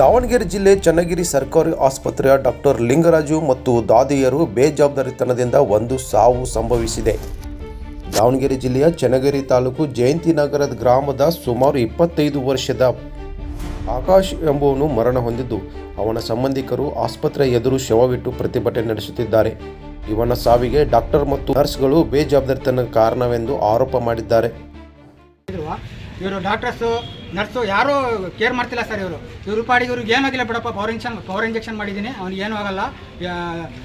ದಾವಣಗೆರೆ ಜಿಲ್ಲೆ ಚನ್ನಗಿರಿ ಸರ್ಕಾರಿ ಆಸ್ಪತ್ರೆಯ ಡಾಕ್ಟರ್ ಲಿಂಗರಾಜು ಮತ್ತು ದಾದಿಯರು ಬೇಜವಾಬ್ದಾರಿತನದಿಂದ ಒಂದು ಸಾವು ಸಂಭವಿಸಿದೆ. ದಾವಣಗೆರೆ ಜಿಲ್ಲೆಯ ಚನ್ನಗಿರಿ ತಾಲೂಕು ಜಯಂತಿ ನಗರದ ಗ್ರಾಮದ ಸುಮಾರು ಇಪ್ಪತ್ತೈದು ವರ್ಷದ ಆಕಾಶ್ ಎಂಬುವನು ಮರಣ ಹೊಂದಿದ್ದು, ಅವನ ಸಂಬಂಧಿಕರು ಆಸ್ಪತ್ರೆ ಎದುರು ಶವವಿಟ್ಟು ಪ್ರತಿಭಟನೆ ನಡೆಸುತ್ತಿದ್ದಾರೆ. ಇವನ ಸಾವಿಗೆ ಡಾಕ್ಟರ್ ಮತ್ತು ನರ್ಸ್ಗಳು ಬೇಜವಾಬ್ದಾರಿತನ ಕಾರಣವೆಂದು ಆರೋಪ ಮಾಡಿದ್ದಾರೆ. ನರ್ಸು, ಯಾರೂ ಕೇರ್ ಮಾಡ್ತಿಲ್ಲ ಸರ್ ಇವರು. ಇವ್ರ ಪಾಡಿಗೆ ಇವ್ರಿಗೆ ಏನಾಗಿಲ್ಲ ಬಿಡಪ್ಪ ಪವರ್ ಇಂಜೆಕ್ಷನ್ ಪವರ್ ಇಂಜೆಕ್ಷನ್ ಮಾಡಿದ್ದೀನಿ. ಅವ್ನಿಗೆ ಏನೂ ಆಗಲ್ಲ.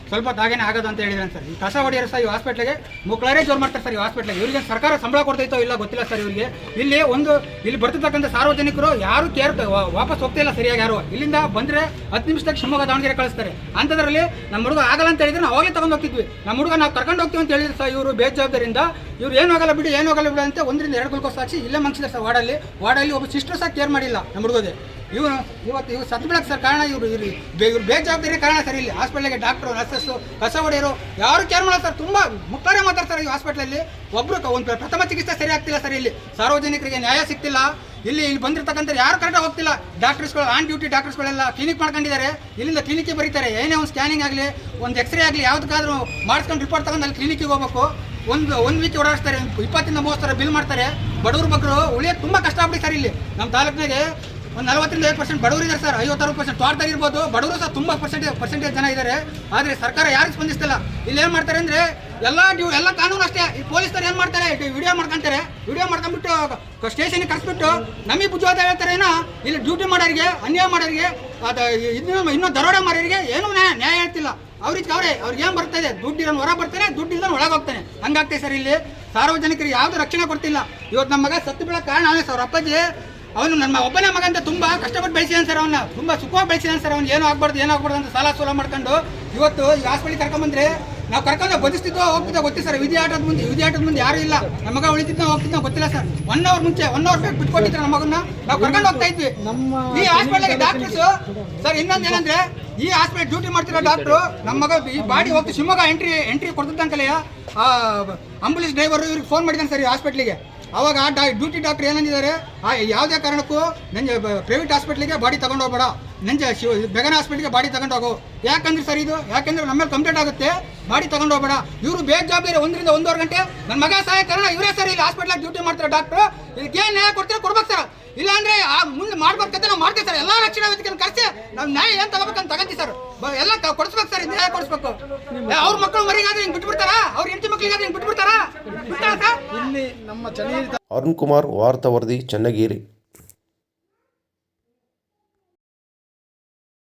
ಸ್ವಲ್ಪ ತಾಗೇನೆ ಆಗೋದು ಅಂತ ಹೇಳಿದ್ರೆ ಸರ್. ಈ ಕಸ ಹೊಡೆಯೋರು ಸರ್ ಈ ಹಾಸ್ಪಿಟ್ಲಿಗೆ ಮುಕ್ಳರೇ ಜೋರು ಮಾಡ್ತಾರೆ ಸರ್ ಈ ಹಾಸ್ಪಿಟ್ಲಿಗೆ ಇವರಿಗೆ ಸರ್ಕಾರ ಸಂಬಳ ಕೊಡ್ತೈತೋ ಇಲ್ಲ ಗೊತ್ತಿಲ್ಲ ಸರ್ ಇವರಿಗೆ. ಇಲ್ಲಿ ಒಂದು, ಇಲ್ಲಿ ಬರ್ತಿರ್ತಕ್ಕಂಥ ಸಾರ್ವಜನಿಕರು ಯಾರು ಕೇರ್ ವಾಪಸ್ ಹೋಗ್ತಿಲ್ಲ ಸರಿಯಾಗಿ ಯಾರು. ಇಲ್ಲಿಂದ ಬಂದರೆ ಹತ್ತು ನಿಮಿಷದಾಗ ಶಿವಮೊಗ್ಗ ದಾವಣಗೆರೆ ಕಳಿಸ್ತಾರೆ. ಅಂಥದ್ರಲ್ಲಿ ನಮ್ಮ ಹುಡುಗ ಆಗಲ್ಲ ಅಂತ ಹೇಳಿದ್ರೆ ನಾವು ಅವಾಗಲೇ ತಗೊಂಡು ಹೋಗ್ತಿದ್ವಿ. ನಮ್ಮ ಹುಡುಗ ನಾವು ಕರ್ಕೊಂಡು ಹೋಗ್ತೀವಿ ಅಂತ ಹೇಳಿದ್ರೆ ಸರ್ ಇವರು ಬೇಜವಾಬ್ದಾರಿಯಿಂದ. ಇವ್ರು ಏನು ಆಗಲ್ಲ ಬಿಡಿ, ಏನು ಆಗಲ್ಲ ಬಿಡಿ ಅಂತ ಒಂದರಿಂದ ಎರಡು ಗುಲ್ಕೋಸ್ ಹಾಕಿ ಇಲ್ಲೇ ಮಂಗಿಸಿದ್ದಾರೆ ಸರ್ ವಾರ್ಡಲ್ಲಿ. ವಾರ್ಡಲ್ಲಿ ಒಬ್ಬ ಸಿಸ್ಟರ್ ಸಹ ಕೇರ್ ಮಾಡಿಲ್ಲ ನಮ್ಮ ಹುಡುಗದೆ ಇವರು ಇವತ್ತು ಇವ್ರು ಸತ್ತು ಬಿಡಕ್ಕೆ ಸರ್ ಕಾರಣ ಇವರು ಇರಲಿ. ಇವ್ರು ಬೇಜವಾಬ್ದಾರಿ ಕಾರಣ ಸರ್ ಇಲ್ಲಿ. ಹಾಸ್ಪಿಟ್ಲಿಗೆ ಡಾಕ್ಟ್ರು ನರ್ಸಸ್ಸು ಕಸ ಹೊಡೆಯರು, ಯಾರು ಕೇರ್ ಮಾಡಲ್ಲ ಸರ್. ತುಂಬ ಮುಕ್ತಾರೆ ಮಾತಾಡ್ತಾರೆ ಈ ಹಾಸ್ಪಿಟ್ಲಲ್ಲಿ. ಒಬ್ಬರು ಒಂದು ಪ್ರಥಮ ಚಿಕಿತ್ಸೆ ಸರಿ ಆಗ್ತಿಲ್ಲ ಸರ್ ಇಲ್ಲಿ. ಸಾರ್ವಜನಿಕರಿಗೆ ನ್ಯಾಯ ಸಿಗ್ತಿಲ್ಲ. ಇಲ್ಲಿ ಇಲ್ಲಿ ಬಂದಿರ್ತಕ್ಕಂಥ ಯಾರು ಕರೆಕ್ಟಾಗಿ ಹೋಗ್ತಿಲ್ಲ. ಡಾಕ್ಟರ್ಸ್ಗಳು ಆನ್ ಡ್ಯೂಟಿ ಡಾಕ್ಟರ್ಸ್ಗಳೆಲ್ಲ ಕ್ಲಿನಿಕ್ ಮಾಡ್ಕೊಂಡಿದ್ದಾರೆ. ಇಲ್ಲಿಂದ ಕ್ಲಿನಿಕ್ಗೆ ಬರೀತಾರೆ. ಏನೇ ಒಂದು ಸ್ಕ್ಯಾನಿಂಗ್ ಆಗಲಿ, ಒಂದು ಎಕ್ಸ್ರೇ ಆಗಲಿ, ಯಾವುದಕ್ಕಾದ್ರೂ ಮಾಡಿಸ್ಕೊಂಡು ರಿಪೋರ್ಟ್ ತಗೊಂಡು ಅಲ್ಲಿ ಕ್ಲಿನಿಕ್ಗೆ ಹೋಗ್ಬೇಕು. ಒಂದು ಒಂದು ವೀಕ್ ಓಡಾಡಿಸ್ತಾರೆ. ಇಪ್ಪತ್ತಿಂದ ಮೂವತ್ತು ಬಿಲ್ ಮಾಡ್ತಾರೆ. ಬಡವರು ಮಕ್ಕಳು ಉಳಿಯೋದು ತುಂಬ ಕಷ್ಟ ಸರ್ ಇಲ್ಲಿ. ನಮ್ಮ ತಾಲೂಕಿನಾಗೆ ಒಂದು ನಲವತ್ತರಿಂದ ಐದು ಪರ್ಸೆಂಟ್ ಬಡವರು ಇದ್ದಾರೆ ಸರ್. ಐವತ್ತಾರು ಪರ್ಸೆಂಟ್ ತೋಟದಾಗ ಇರ್ಬೋದು. ಬಡವರು ಸಹ ತುಂಬ ಪರ್ಸೆಂಟೇಜ್ ಪರ್ಸೆಂಟೇಜ್ ಜನ ಇದ್ದಾರೆ ಆದರೆ ಸರ್ಕಾರ ಯಾರು ಸ್ಪಂದಿಸ್ತಿಲ್ಲ. ಇಲ್ಲಿ ಏನು ಮಾಡ್ತಾರೆ ಅಂದರೆ ಎಲ್ಲ ಡ್ಯೂ ಎಲ್ಲ ಕಾನೂನು ಅಷ್ಟೇ. ಈ ಪೊಲೀಸರು ಏನು ಮಾಡ್ತಾರೆ? ವಿಡಿಯೋ ಮಾಡ್ಕೊಂತಾರೆ. ವಿಡಿಯೋ ಮಾಡ್ಕೊಂಡ್ಬಿಟ್ಟು ಸ್ಟೇಷನ್ಗೆ ಕರೆಸ್ಬಿಟ್ಟು ನಮಗೆ ಬುದ್ಧಿವಾದ ಹೇಳ್ತಾರೆ ಏನೋ? ಇಲ್ಲಿ ಡ್ಯೂಟಿ ಮಾಡೋರಿಗೆ, ಅನ್ಯಾಯ ಮಾಡೋರಿಗೆ, ಅದು ಇನ್ನೂ ಇನ್ನೂ ದರೋಡೆ ಮಾಡೋರಿಗೆ ಏನೂ ಅವ್ರಿಗೆ ಅವರೇ, ಅವ್ರಿಗೆ ಏನು ಬರ್ತಾ ಇದೆ? ದುಡ್ಡು ಇರೋನು ಹೊರ ಬರ್ತಾನೆ, ದುಡ್ಡು ಇಲ್ಲದ ಒಳಗೆ ಹೋಗ್ತಾನೆ. ಹಂಗಾಗ್ತದೆ ಸರ್ ಇಲ್ಲಿ? ಸಾರ್ವಜನಿಕರಿಗೆ ಯಾವುದು ರಕ್ಷಣೆ ಕೊಡ್ತಿಲ್ಲ. ಇವತ್ತು ನಮ್ಮ ಮಗ ಸತ್ತು ಬೀಳೋ ಕಾರಣ ಅವನೇ ಸರ್. ಅಪ್ಪಾಜಿ, ಅವನು ನನ್ನ ಒಬ್ಬನೇ ಮಗ ಅಂತ ತುಂಬ ಕಷ್ಟಪಟ್ಟು ಬೆಳೆಸಿದಾನೆ ಸರ್ ಅವನ್ನ. ತುಂಬ ಸುಖವಾಗಿ ಬೆಳೆಸಿದಾನೆ ಸರ್ ಅವ್ನು. ಏನು ಆಗ್ಬಾರ್ದು ಏನು ಆಗ್ಬಾರ್ದು ಅಂತ ಸಾಲ ಸೋಲ ಮಾಡ್ಕೊಂಡು ಇವತ್ತು ಈ ಹಾಸ್ಪಿಟ್ಲಿಗೆ ಕರ್ಕೊಂಬಂದ್ರೆ ನಾವು ಕರ್ಕೊಂಡು ಬದಿಸ್ತಿದ್ದೋ ಹೋಗ್ತಿದ್ದೋ ಗೊತ್ತಿಲ್ಲ ಸರ್. ವಿಧಿ ಆಟದ ಮುಂದೆ ವಿಧಿ ಆಟದ ಮುಂದೆ ಯಾರು ಇಲ್ಲ. ನಮ್ಮ ಮಗ ಉಳಿತಿದ್ದ ಹೋಗ್ತಿದ್ದ ಗೊತ್ತಿಲ್ಲ ಸರ್. ಒನ್ ಅವರ್ ಮುಂಚೆ ಒನ್ ಅವರ್ ಬೇಕು ಬಿಟ್ಕೊಟ್ಟಿದ್ರು ನಮ್ಮ ಮಗನ್ನ. ನಾವು ಕರ್ಕೊಂಡು ಹೋಗ್ತಾ ಇದ್ವಿ. ಈ ಹಾಸ್ಪಿಟ್ಲಿಗೆ ಡಾಕ್ಟರ್ಸ್ ಸರ್ ಇನ್ನೊಂದು ಏನಂದ್ರೆ ಈ ಹಾಸ್ಪಿಟಲ್ ಡ್ಯೂಟಿ ಮಾಡ್ತಿರೋ ಡಾಕ್ಟ್ರು ನಮ್ಮ ಮಗ ಈ ಬಾಡಿ ಹೋಗ್ತು ಶಿವಮೊಗ್ಗ ಎಂಟ್ರಿ ಎಂಟ್ರಿ ಕೊಡ್ತಿದ್ದಂಕಲೆಯ ಆಂಬುಲೆನ್ಸ್ ಡ್ರೈವರು ಇವ್ರಿಗೆ ಫೋನ್ ಮಾಡಿದ್ದಾನೆ ಸರ್ ಈ ಹಾಸ್ಪಿಟ್ಲಿಗೆ ಅವಾಗ ಆ ಡಾ ಡ್ಯೂಟಿ ಡಾಕ್ಟರ್ ಏನಂದಿದ್ದಾರೆ? ಆ, ಯಾವುದೇ ಕಾರಣಕ್ಕೂ ನಂಜೆ ಪ್ರೈವೇಟ್ ಹಾಸ್ಪಿಟ್ಲಿಗೆ ಬಾಡಿ ತಗೊಂಡು ಹೋಗ್ಬೇಡ. ನಂಜೆ ಶಿವ ಬೆಗನ ಹಾಸ್ಪಿಟ್ಲಿಗೆ ಬಾಡಿ ತಗೊಂಡು ಹೋಗು. ಯಾಕಂದ್ರೆ ಸರ್ ಇದು? ಯಾಕಂದ್ರೆ ನಮ್ಮ ಮೇಲೆ ಕಂಪ್ಲೇಂಟ್ ಆಗುತ್ತೆ. ಬಾಡಿ ತಗೊಂಡು ಹೋಗ್ಬೇಡ. ಇವರು ಬೇಜವಾಬ್ದಾರಿ ಒಂದರಿಂದ ಒಂದೂವರೆ ಗಂಟೆ. ನನ್ನ ಮಗ ಸಹಾಯ ಕಾರಣ ಇವರೇ ಸರ್ ಇಲ್ಲಿ ಹಾಸ್ಪಿಟ್ಲಾಗ ಡ್ಯೂಟಿ ಮಾಡ್ತಾರೆ ಡಾಕ್ಟ್ರು ಇದಕ್ಕೆ ಏನು ನ್ಯಾಯ ಕೊಡ್ತಾರೆ ಕೊಡ್ಬೇಕು ಸರ್. ಇಲ್ಲಾಂದ್ರೆ ಆ ಮುಂದೆ ಮಾಡ್ಬೇಕಂತ ನಾವು ಮಾಡ್ತೀವಿ ಸರ್. ಎಲ್ಲ ರಕ್ಷಣಾ ವೇದಿಕೆಯನ್ನು ಕರೆಸಿ ನಾವು ನ್ಯಾಯ ಏನು ತಗೋಬೇಕಂತ ತಗೊಂತೀವಿ ಸರ್. ಎಲ್ಲ ಕೊಡಿಸ್ಬೇಕು ಸರ್ ನ್ಯಾಯ ಕೊಡಿಸ್ಬೇಕು. ಅವ್ರ ಮಕ್ಕಳು ಮರಿಗಾದ್ರೆ ಹಿಂಗೆ ಬಿಟ್ಬಿಡ್ತಾರ? ಅವ್ರ ಹೆಂಡತಿ ಮಕ್ಕಳಿಗಾದ್ರೆ ಹಿಂಗೆ ಬಿಟ್ಬಿಡ್ತಾರ? ಅರುಣ್ ಕುಮಾರ್ ವಾರ್ತಾ ವರದಿ ಚನ್ನಗಿರಿ.